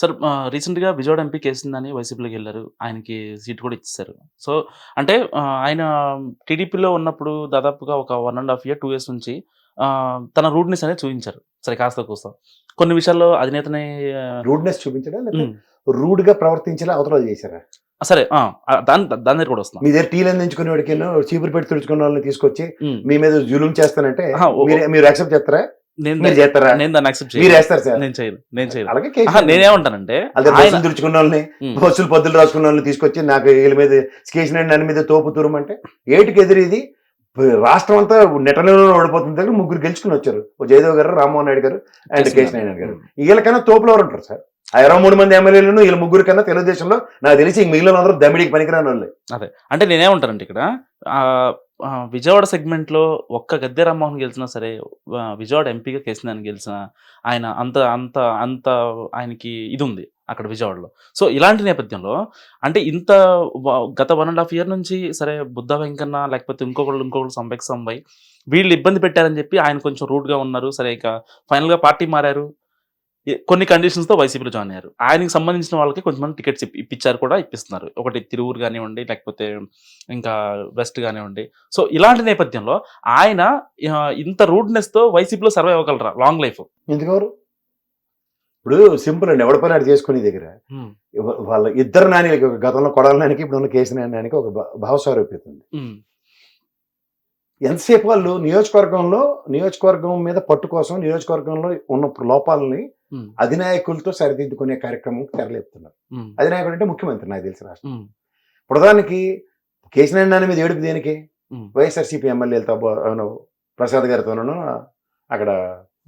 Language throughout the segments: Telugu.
సార్ రీసెంట్గా విజయవాడ ఎంపీ కేసిందని వైసీపీలోకి వెళ్ళారు. ఆయనకి సీట్ కూడా ఇచ్చేసారు సో అంటే ఆయన టీడీపీలో ఉన్నప్పుడు దాదాపుగా ఒక one and half year two years నుంచి తన రూడ్నెస్ అనేది చూపించారు. సరే కాస్త కూస్తా కొన్ని విషయాల్లో అధినేతని రూడ్నెస్ చూపించడా? రూడ్గా ప్రవర్తించేలా అవతల చేశారా? సరే దాని దాని దగ్గర కూడా వస్తున్నాం మీ దగ్గర టీలు అందించుకునే వాడికి చీపురు పెట్టి తుడుచుకున్న వాళ్ళని తీసుకొచ్చి మీ మీద జులుం చేస్తానంటే మీరు యాక్సెప్ట్ చేస్తారా? నేను మీరు చేస్తారా? నేను దాన్ని యాక్సెప్ట్ మీరు చేయను వేస్తారు సార్. నేను చేయను. నేను చేయను. అలాగే ఆహా, నేనేమంటానంటే అదే తుడుచుకున్న వాళ్ళని పద్దులు రాసుకున్న వాళ్ళని తీసుకొచ్చి నాకు వీళ్ళ మీద స్కేషన్ నన్ను మీద తోపు తురమంటే ఏటికి ఎదురు ఇది రాష్ట్రం అంతా నెటలలో ఓడిపోతుంది దగ్గర ముగ్గురు గెలుచుకుని వచ్చారు. జయదేవ్ గారు రామ్మోహన్ నాయుడు గారు అండ్ కేసీ నాయుడు. గారు. వీళ్ళకన్నా తోపులో ఎవరు ఉంటారు సార్? ఆ ఇరవై మూడు మంది ఎమ్మెల్యేలను వీళ్ళ ముగ్గురు కన్నా తెలుగుదేశంలో నాకు తెలిసి మిగిలిన అందరూ దమిడికి పనికిరాని వాళ్ళే. అంటే నేనేమంటానంటే ఇక్కడ విజయవాడ సెగ్మెంట్లో ఒక్క గద్దె రామ్మోహన్ గెలిచినా సరే విజయవాడ ఎంపీగా కేసీఆర్ గెలిచిన ఆయన అంత అంత అంత ఆయనకి ఇది ఉంది అక్కడ విజయవాడలో. సో ఇలాంటి నేపథ్యంలో అంటే ఇంత వ- గత వన్ అండ్ హాఫ్ ఇయర్ నుంచి సరే బుద్ధ వెంకన్న లేకపోతే ఇంకొకళ్ళు ఇంకొకళ్ళు సంబెక్ సంబై వీళ్ళు ఇబ్బంది పెట్టారని చెప్పి ఆయన కొంచెం రూట్గా ఉన్నారు. సరే ఇక ఫైనల్గా పార్టీ మారారు. కొన్ని కండిషన్స్తో వైసీపీలో జాయిన్ అయ్యారు. ఆయనకి సంబంధించిన వాళ్ళకి కొంతమంది టికెట్స్ ఇప్పి- ఇప్పించారు కూడా ఇప్పిస్తున్నారు. ఒకటి తిరువురు కానివ్వండి లేకపోతే ఇంకా వెస్ట్ కానివ్వండి. సో ఇలాంటి నేపథ్యంలో ఆయన ఇంత రూడ్నెస్తో వైసీపీలో సర్వే అవ్వగలరా? లాంగ్ లైఫ్ ఎందుకెవరు? ఇప్పుడు సింపుల్ అండి. ఎవడ పని ఆడు చేసుకునే దగ్గర వాళ్ళ ఇద్దరు నానికి ఒక గతంలో కొడాల నానికి ఇప్పుడు ఉన్న కేసీ నానికి ఒక భా- భావస్వరూపితుంది ఎంతసేపు వాళ్ళు నియోజకవర్గంలో నియోజకవర్గం మీద పట్టు కోసం నియోజకవర్గంలో ఉన్న లోపాలని అధినాయకులతో సరిదిద్దుకునే కార్యక్రమం తెరలేపుతున్నారు. అధినాయకుడు అంటే ముఖ్యమంత్రి నాకు తెలిసి రాష్ట్రం. ప్రధానికి కేసీఆర్ నాని మీద ఏడుపు దేనికి? వైఎస్ఆర్సీపీ ఎమ్మెల్యేలతో ప్రసాద్ గారితోనూ అక్కడ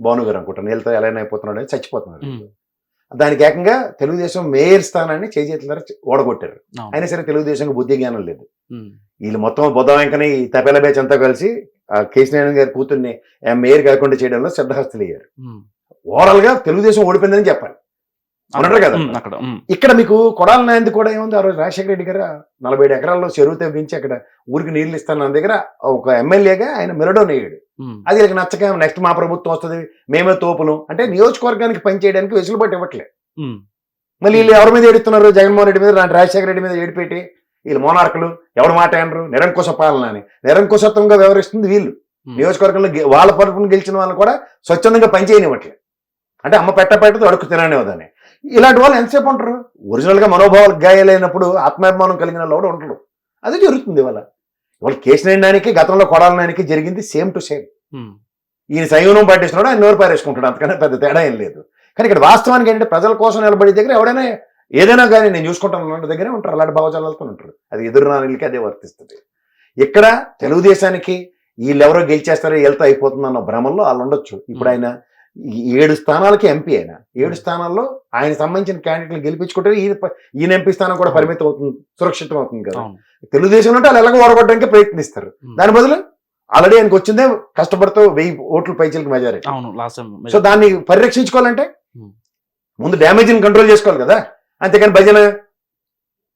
భాను గారు అనుకుంటాను వీళ్ళతో ఎలా అయిపోతున్నాడు అని చచ్చిపోతున్నారు. దానికి ఏకంగా తెలుగుదేశం మేయర్ స్థానాన్ని చేజేతుల ద్వారా ఓడగొట్టారు. అయినా సరే తెలుగుదేశం బుద్ధి జ్ఞానం లేదు. వీళ్ళు మొత్తం బుద్ధ వెంకని తపేల బ్యాచ్ అంతా కలిసి ఆ కేసీఆర్ గారి కూతుర్ని మేయర్ కాకుండా చేయడంలో శ్రద్ధహస్తులు అయ్యారు ఓవరాల్గా తెలుగుదేశం ఓడిపోయిందని చెప్పాలి. అవునంటారు కదా? అక్కడ ఇక్కడ మీకు కొడాల నాయంది కూడా ఏముంది? ఆ రోజు రాజశేఖర రెడ్డి గారు నలభై ఏడు ఎకరాల్లో చెరువు తవ్వించి అక్కడ ఊరికి నీళ్ళు ఇస్తాను నా దగ్గర ఒక ఎమ్మెల్యేగా ఆయన మెరడోన్ అయ్యాడు అది వీళ్ళకి నచ్చక నెక్స్ట్ మా ప్రభుత్వం వస్తుంది మేమే తోపును. అంటే నియోజకవర్గానికి పనిచేయడానికి వెసులుబాటు ఇవ్వట్లేదు మళ్ళీ వీళ్ళు ఎవరి మీద ఏడుస్తున్నారు? జగన్మోహన్ రెడ్డి మీద రాజశేఖర రెడ్డి మీద ఏడిపెట్టి వీళ్ళు మోనార్కులు ఎవరు మాట అనరు నిరంకుశ పాలన అని. నిరంకుశత్వంగా వ్యవహరిస్తుంది వీళ్ళు. నియోజకవర్గంలో వాళ్ళ పరుపును గెలిచిన వాళ్ళని కూడా స్వచ్ఛందంగా పనిచేయనివ్వట్లేదు అంటే అమ్మ పెట్ట పెట్టదు అడుగు తిననివ్వదని ఇలాంటి వాళ్ళు ఎంతసేపు ఉంటారు? ఒరిజినల్గా మనోభావాలు గాయాలైనప్పుడు ఆత్మాభిమానం కలిగిన వాళ్ళు కూడా ఉంటారు అది జరుగుతుంది ఇవాళ. ఇవాళ కేసు గతంలో కొడాలనానికి జరిగింది సేమ్ టు సేమ్. ఈయన సంయమనం పాటిస్తున్నాడు ఆయన నోరు పారేసుకుంటాడు అంతకన్నా పెద్ద తేడా ఏం లేదు. కానీ ఇక్కడ వాస్తవానికి ఏంటంటే ప్రజల కోసం నిలబడే దగ్గర ఎవడైనా ఏదైనా కానీ నేను చూసుకుంటాను దగ్గరే ఉంటారు అలాంటి భావజాలతో ఉంటారు. అది ఎదురు నాన్నలకి అదే వర్తిస్తుంది. ఇక్కడ తెలుగుదేశానికి వీళ్ళెవరో గెలిచేస్తారో వెళ్తా అయిపోతుంది అన్న భ్రమంలో వాళ్ళు ఉండొచ్చు. ఇప్పుడు ఆయన ఏడు స్థానాలకి ఎంపీ ఆయన. ఏడు స్థానాల్లో ఆయన సంబంధించిన క్యాండిడేట్లు గెలిపించుకుంటే ఈయన ఈయన ఎంపీ స్థానం కూడా పరిమితం అవుతుంది సురక్షితం అవుతుంది కదా. తెలుగుదేశం అంటే వాళ్ళు ఎలాగో ఓడగొట్టడానికి ప్రయత్నిస్తారు. దాని బదులు ఆల్రెడీ ఆయనకు వచ్చిందే కష్టపడుతూ వెయ్యి ఓట్లు పైచీలకు మెజారిటీ. సో దాన్ని పరిరక్షించుకోవాలంటే. ముందు డ్యామేజ్ని కంట్రోల్ చేసుకోవాలి కదా. అంతేకాని భజన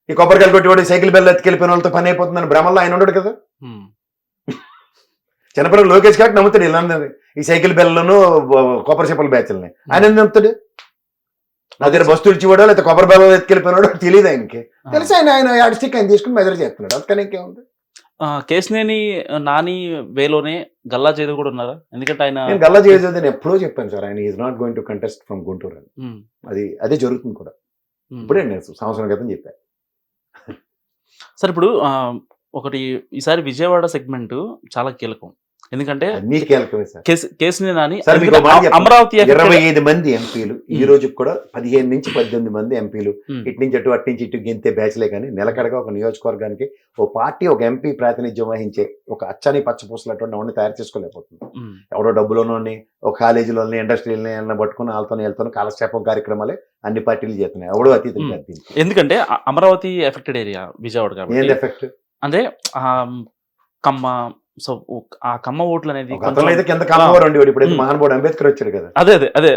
ఈ కొబ్బరికాయలు కొట్టి వాడి సైకిల్ బెల్ల ఎత్తుకెళ్ళిపోయిన వాళ్ళతో పని అయిపోతుందని భ్రమల్లో ఆయన ఉండడు కదా. చిన్నపిల్లలు లోకేష్ కాక నమ్ముతాడు ఇలా. ఈ సైకిల్ బెల్లను కొబ్బరి చెప్పల బ్యాచ్లని. ఆయన ఎందుకు నమ్ముతాడు? నా దగ్గర బస్సు ఇచ్చివాడో లేకపోతే కొబ్బరి బెల్లం ఎత్తుకెళ్ళిపోయినాడో తెలియదు ఆయనకి. తెలిసి ఆయన ఆయన యాడ్ స్టిక్ ఆయన తీసుకుని మెజర్ చేస్తున్నాడు. అంతకని ఇంకేముంది? కేసినేని నాని వేలోనే గల్లా చేదు కూడా ఉన్నారా? ఎందుకంటే ఆయన నేను గల్లా చేయదు నేను ఎప్పుడో చెప్పాను సార్. ఆయన is not going to contest from Guntur అని. అది అదే జరుగుతుంది కూడా. ఇప్పుడే నేను సంవత్సరం క్రితం చెప్పాను సరే ఇప్పుడు ఒకటి ఈసారి విజయవాడ సెగ్మెంట్ చాలా కీలకం. ఎందుకంటే కేసు కేసుని నాని? అమరావతి ఇరవై ఐదు మంది ఎంపీలు ఈ. రోజు కూడా పదిహేను నుంచి పద్దెనిమిది మంది ఎంపీలు. ఇటు నుంచి అటు అటు నుంచి ఇటు గెంతే బ్యాచ్లే కానీ నిలకడగా ఒక నియోజకవర్గానికి ఓ పార్టీ ఒక ఎంపీ ప్రాతినిధ్యం వహించే ఒక అచ్చని పచ్చపూసలటువంటి ఎవరిని తయారు చేసుకోలేకపోతుంది ఎవడో డబ్బులోని ఒక కాలేజీలోని ఇండస్ట్రీలని ఏమన్నా పట్టుకుని వాళ్ళతో వెళ్తాను కాలక్షేపం కార్యక్రమాలే అన్ని పార్టీలు చేస్తున్నాయి. ఎవడో అతీతం. ఎందుకంటే Amaravati affected area Vijayawada effect అంటే కమ్మ సో ఆ కమ్మ ఓట్లు అనేది. మహానుభావుడు అంబేద్కర్ వచ్చాడు కదా. అదే అదే అదే.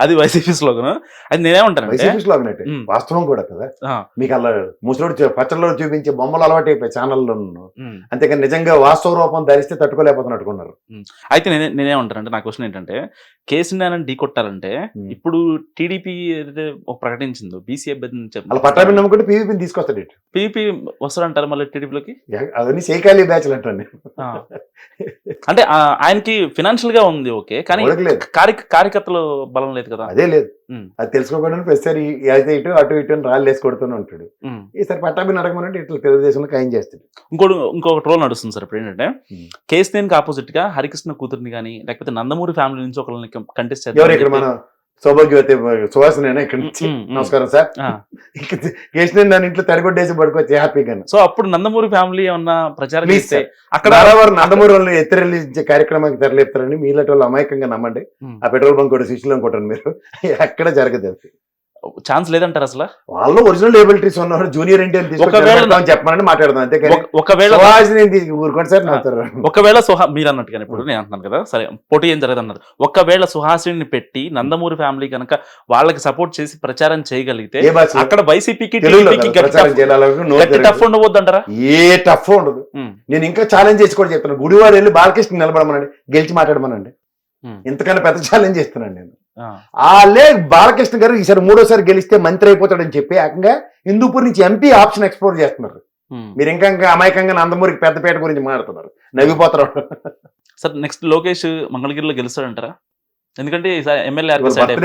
అదే. వైసీపీ స్లోగన్ అది నేనేమంటానంటే వైసీపీ స్లోగన్ అంటే. వాస్తవం కూడా కదా. మీకు అలా ముసలోడు పచ్చళ్ళలో చూపించే బొమ్మలు అలవాటు అయిపోయి ఛానల్లో. అంతేకాని నిజంగా వాస్తవ రూపం ధరిస్తే తట్టుకోలేకపోతున్నట్టుకున్నారు అయితే నేనే నేనేమంటానంటే నా క్వశ్చన్ ఏంటంటే కేసీఆర్ ఢీ కొట్టాలంటే. ఇప్పుడు టీడీపీ ఏదైతే ఒక ప్రకటించిందో బీసీ అభ్యర్థిని అలా పట్టాభి నమ్ముకుంటే పీవీపీని తీసుకొస్తాడు ఇటు. పీపీ వస్తారంటారు మళ్ళీ టీడీపీలోకి? అవన్నీ సేకాలి బ్యాచ్లు అంటే ఆయనకి ఫినాన్షియల్గా ఉంది ఓకే కానీ కార్యకర్తలు బలం లేదు కదా? అదే లేదు. అది తెలుసుకోకుండా ప్రతిసారి అయితే ఇటు అటు ఇటు అని రాళ్ళు వేసి కొడుతూనే ఉంటాడు. ఈసారి పట్టాభిని అడగమనంటే ఇట్లా తెలుగుదేశంలో ఖాయం చేస్తాడు. ఇంకోటి ఇంకొక ట్రోల్ నడుస్తుంది సార్ ఇప్పుడు ఏంటంటే ఉమ్. కేసీఆర్కి ఆపోజిట్గా హరికృష్ణ కూతుర్ని కానీ లేకపోతే నందమూరి ఫ్యామిలీ నుంచి ఒకరిని కంటెస్ట్ మన సౌభాగ్యవతి సువాసన ఇక్కడ నుంచి. నమస్కారం సార్. కేసీఆర్ నన్ను ఇంట్లో తడిగొట్టేసి పడుకోవచ్చు హ్యాపీగా సో అప్పుడు నందమూరి ఫ్యామిలీ ఏమన్నా ప్రచారం sir. అక్కడ నారావారు నందమూరి వాళ్ళని ఎత్తిరెళ్ళించే కార్యక్రమానికి తెరలేపుతారని మీలాంటి వాళ్ళు అమాయకంగా నమ్మండి. ఆ పెట్రోల్ బంక్ కూడా శిష్యులు అనుకుంటాను మీరు. ఎక్కడ జరగదు ఛాన్స్ లేదంటారు అసలు? వాళ్ళు ఒరిజినల్ లేబిలిటీస్ ఉన్నవారు జూనియర్ ఎన్టీఆర్ ఒకవేళ- చెప్పమని మాట్లాడదాం ఒక- ఒకవేళ ఊరుకోండి సార్ ఒకవేళ సుహా మీరు అన్నట్టుగా ఇప్పుడు నేను అంటున్నాను కదా సరే పోటీ ఏం జరగదు అన్నారు ఒకవేళ సుహాసిని పెట్టి నందమూరి ఫ్యామిలీ కనుక వాళ్ళకి సపోర్ట్ చేసి ప్రచారం చేయగలిగితే అక్కడ వైసీపీకి టఫ్ ఉండవద్దు అంటారా ఏ టఫ్ ఉండదు. నేను ఇంకా ఛాలెంజ్ చేసి కూడా చెప్తాను గుడివాడ వెళ్ళి బాలకృష్ణ నిలబడమనండి గెలిచి మాట్లాడమనండి. ఇంతకన్నా పెద్ద ఛాలెంజ్ చేస్తున్నాను నేను. వాళ్ళే బాలకృష్ణ గారు ఈసారి మూడోసారి గెలిస్తే మంత్రి అయిపోతాడని చెప్పి ఏకంగా హిందూపూర్ నుంచి ఎంపీ ఆప్షన్ ఎక్స్ప్లోర్ చేస్తున్నారు. మీరు ఇంకా ఇంకా అమాయకంగా నందమూరికి పెద్దపేట గురించి మాట్లాడుతున్నారు. నవ్విపోతారు. సార్ నెక్స్ట్ లోకేష్ మంగళగిరిలో గెలుస్తాడంటారా? ఎందుకంటే ఎమ్మెల్యే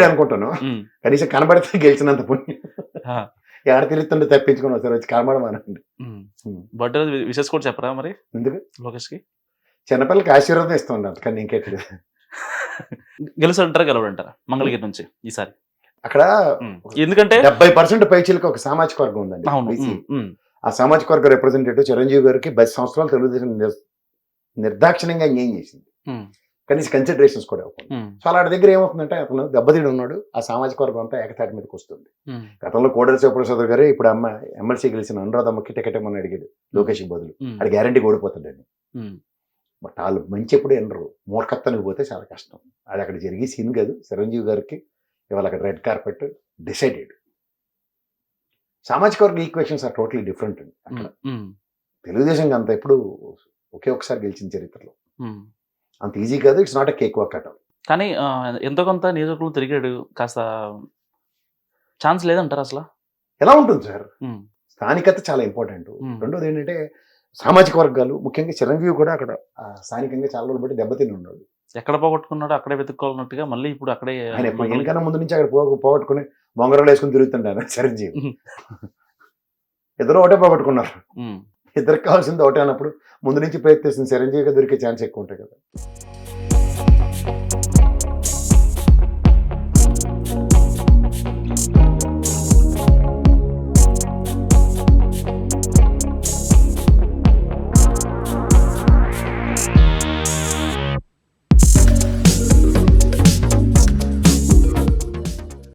అనుకుంటాను. కనీసం కనబడితే గెలిచినంత పుణ్యం. ఎక్కడ తెలుస్తుంటే తప్పించుకొని వస్తారు వచ్చి కనబడమనండి. బర్త్డే విషెస్ కూడా చెప్పరా మరి? ఎందుకు? లోకేష్కి చిన్నపిల్లకి ఆశీర్వాదం ఇస్తుంది అంతకని ఇంకెట్లేదు గెలుస్తాడంటారా గెలవడంటారా? మంగళగిరి నుంచి ఈసారి. అక్కడ. ఎందుకంటే డెబ్బై పర్సెంట్ పైచీలకు ఒక సామాజిక వర్గం ఉందండి అవును. ఆ సామాజిక వర్గ రిప్రజెంటేటివ్ చిరంజీవి గారికి పది సంవత్సరాలు తెలుగుదేశం నిర్- నిర్దాక్షిణ్యంగా న్యాయం చేసింది. కనీసం కన్సిడరేషన్స్ కూడా సో అలాంటి దగ్గర ఏమవుతుందంటే అతను దెబ్బతిని ఉన్నాడు ఆ సామాజిక వర్గం అంతా ఏకతాటి మీదకి వస్తుంది. గతంలో కోడెల శివప్రసాద్ గారు ఇప్పుడు అమ్మ ఎమ్మెల్సీ గెలిచిన అనురాధమ్మకి టికెట్ ఇవ్వమని అడిగాడు లోకేష్ బదులు. అది గ్యారంటీ ఓడిపోతాడని బట్ వాళ్ళు మంచి ఎప్పుడు ఎనరు మూర్ఖత్వానికి పోతే చాలా కష్టం. అది అక్కడ జరిగి సీన్ కాదు. చిరంజీవి గారికి ఇవాళ అక్కడ రెడ్ కార్పెట్ డిసైడెడ్. సామాజిక వర్గ ఈక్వేషన్స్ ఆర్ టోటలీ డిఫరెంట్ అండి అక్కడ. తెలుగుదేశం అంత ఎప్పుడు ఒకే ఒకసారి గెలిచిన చరిత్రలో. అంత ఈజీ కాదు. It's not a cake work at కానీ ఎంతో కొంత నియోజకవర్గం తిరిగాడు. కాస్త ఛాన్స్ లేదంటారా అసలు? ఎలా ఉంటుంది సార్? స్థానికత చాలా ఇంపార్టెంట్. రెండోది ఏంటంటే సామాజిక వర్గాలు ముఖ్యంగా చిరంజీవి కూడా అక్కడ స్థానికంగా చాలా రోజులు బట్టి దెబ్బతిని ఉన్నాడు. ఎక్కడ పోగొట్టుకున్నాడో అక్కడే వెతుక్కోవాలన్నట్టుగా మళ్ళీ ఇప్పుడు అక్కడే ఎందుకన్నా ముందు నుంచి అక్కడ పోగొ పోగొట్టుకుని బొంగరాలు వేసుకుని తిరుగుతుంటారు చిరంజీవి. ఇద్దరు ఒకటే పోగొట్టుకున్నారు. ఇద్దరికి కావాల్సింది ఒకటే అన్నప్పుడు ముందు నుంచి ప్రయత్నిస్తుంది. చిరంజీవిగా దొరికే ఛాన్స్ ఎక్కువ ఉంటాయి కదా.